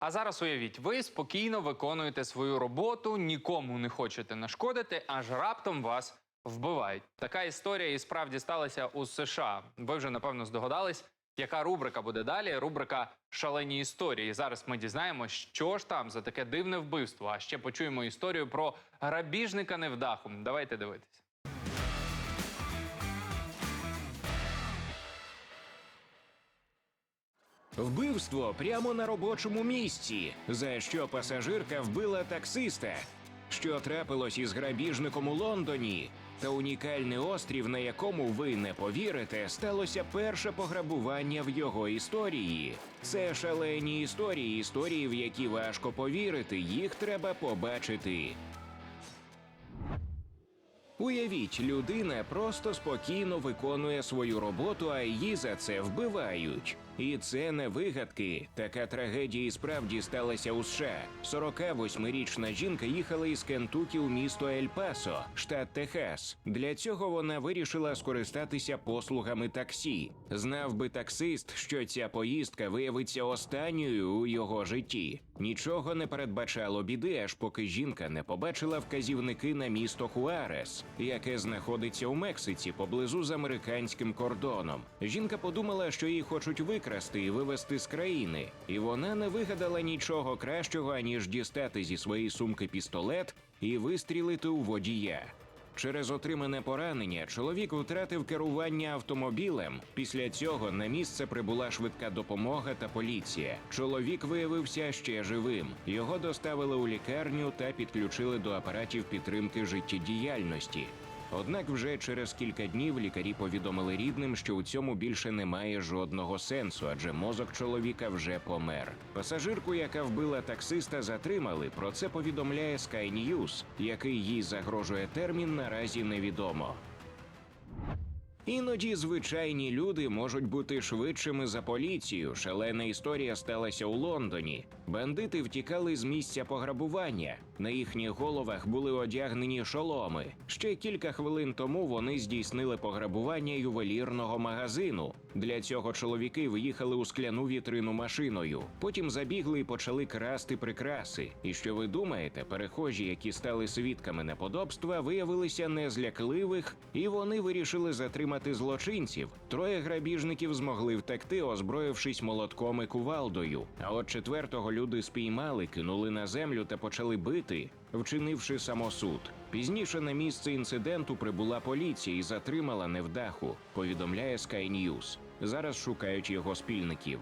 А зараз уявіть, ви спокійно виконуєте свою роботу, нікому не хочете нашкодити, аж раптом вас вбивають. Така історія і справді сталася у США. Ви вже напевно здогадались, яка рубрика буде далі? Рубрика Шалені історії. Зараз ми дізнаємося, що ж там за таке дивне вбивство. А ще почуємо історію про грабіжника невдаху. Давайте дивитися. Вбивство прямо на робочому місці, за що пасажирка вбила таксиста. Що трапилось із грабіжником у Лондоні, та унікальний острів, на якому ви не повірите, сталося перше пограбування в його історії. Це шалені історії, історії, в які важко повірити, їх треба побачити. Уявіть, людина просто спокійно виконує свою роботу, а її за це вбивають. І це не вигадки. Така трагедія і справді сталася у США. 48-річна жінка їхала із Кентукі у місто Ель-Пасо, штат Техас. Для цього вона вирішила скористатися послугами таксі. Знав би таксист, що ця поїздка виявиться останньою у його житті. Нічого не передбачало біди, аж поки жінка не побачила вказівники на місто Хуарес, яке знаходиться у Мексиці поблизу з американським кордоном. Жінка подумала, що її хочуть викрасти і вивезти з країни, і вона не вигадала нічого кращого, аніж дістати зі своєї сумки пістолет і вистрілити у водія. Через отримане поранення чоловік втратив керування автомобілем. Після цього на місце прибула швидка допомога та поліція. Чоловік виявився ще живим. Його доставили у лікарню та підключили до апаратів підтримки життєдіяльності. Однак вже через кілька днів лікарі повідомили рідним, що у цьому більше немає жодного сенсу, адже мозок чоловіка вже помер. Пасажирку, яка вбила таксиста, затримали. Про це повідомляє Sky News, який їй загрожує термін, наразі невідомо. Іноді звичайні люди можуть бути швидшими за поліцію. Шалена історія сталася у Лондоні. Бандити втікали з місця пограбування. На їхніх головах були одягнені шоломи. Ще кілька хвилин тому вони здійснили пограбування ювелірного магазину. Для цього чоловіки виїхали у скляну вітрину машиною. Потім забігли і почали красти прикраси. І що ви думаєте, перехожі, які стали свідками неподобства, виявилися незлякливих, і вони вирішили затримати злочинців. Троє грабіжників змогли втекти, озброївшись молотком і кувалдою. А от четвертого люди спіймали, кинули на землю та почали бити, вчинивши самосуд. Пізніше на місце інциденту прибула поліція і затримала невдаху. Повідомляє Sky News. Зараз шукають його спільників.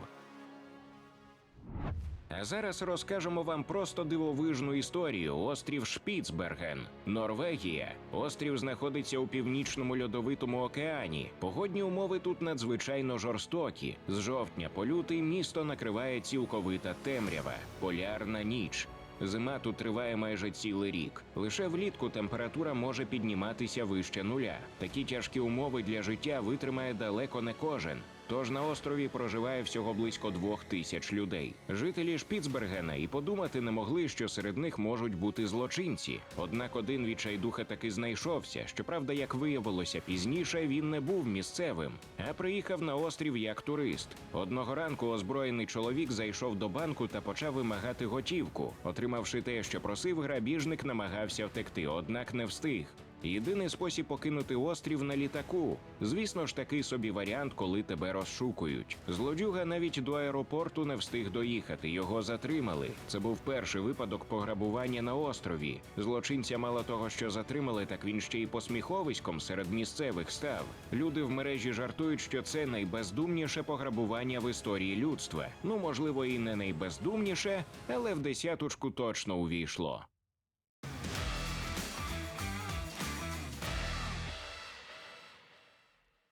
А зараз розкажемо вам просто дивовижну історію. Острів Шпіцберген, Норвегія. Острів знаходиться у північному льодовитому океані. Погодні умови тут надзвичайно жорстокі. З жовтня по лютий місто накриває цілковита темрява, полярна ніч. Зима тут триває майже цілий рік. Лише влітку температура може підніматися вище нуля. Такі тяжкі умови для життя витримає далеко не кожен. Тож на острові проживає всього близько двох тисяч людей. Жителі Шпіцбергена і подумати не могли, що серед них можуть бути злочинці. Однак один відчайдуха таки знайшовся. Щоправда, як виявилося пізніше, він не був місцевим, а приїхав на острів як турист. Одного ранку озброєний чоловік зайшов до банку та почав вимагати готівку. Отримавши те, що просив, грабіжник намагався втекти, однак не встиг. Єдиний спосіб покинути острів на літаку. Звісно ж, такий собі варіант, коли тебе розшукують. Злодюга навіть до аеропорту не встиг доїхати. Його затримали. Це був перший випадок пограбування на острові. Злочинця мало того, що затримали, так він ще й посміховиськом серед місцевих став. Люди в мережі жартують, що це найбездумніше пограбування в історії людства. Ну можливо, і не найбездумніше, але в десяточку точно увійшло.